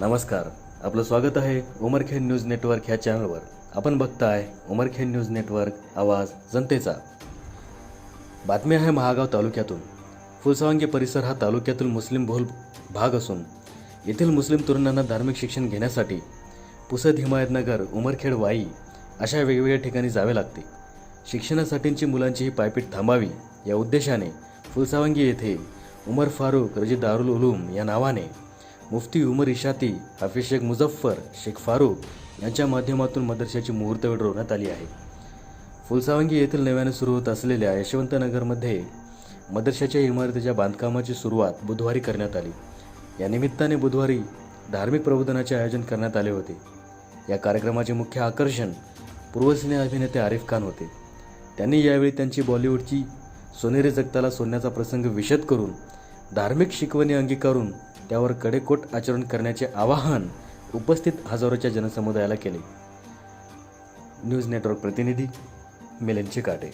नमस्कार. आपलं स्वागत आहे उमरखेड न्यूज नेटवर्क ह्या चॅनलवर. आपण बघताय उमरखेड न्यूज नेटवर्क आवाज जनतेचा. बातमी आहे महागाव तालुक्यातून. फुलसावंगी परिसर हा तालुक्यातील मुस्लिम बहुल भाग असून येथील मुस्लिम तरुणांना धार्मिक शिक्षण घेण्यासाठी पुसद हिमायतनगर उमरखेड वाई अशा वेगवेगळ्या ठिकाणी जावे लागते. शिक्षणासाठींची मुलांची ही पायपीट थांबावी या उद्देशाने फुलसावंगी येथे उमर फारूक रजी दारुल उलूम या नावाने मुफ्ती उमर इशाती हाफिज शेख मुझफ्फर शेख फारूक यांच्या माध्यमातून मदरशाची मुहूर्तवेळ रोवण्यात आली आहे. फुलसावंगी येथील नव्याने सुरू होत असलेल्या यशवंतनगरमध्ये मदरशाच्या इमारतीच्या बांधकामाची सुरुवात बुधवारी करण्यात आली. या निमित्ताने बुधवारी धार्मिक प्रबोधनाचे आयोजन करण्यात आले होते. या कार्यक्रमाचे मुख्य आकर्षण पूर्वसिने अभिनेते आरिफ खान होते. त्यांनी यावेळी त्यांची बॉलिवूडची सोनेरी जगताला सोडण्याचा प्रसंग विशद करून धार्मिक शिकवणी अंगीकारून त्यावर कडेकोट आचरण करण्याचे आवाहन उपस्थित हजारोच्या जनसमुदायाला केले. न्यूज नेटवर्क प्रतिनिधी मिलन चिकाटे.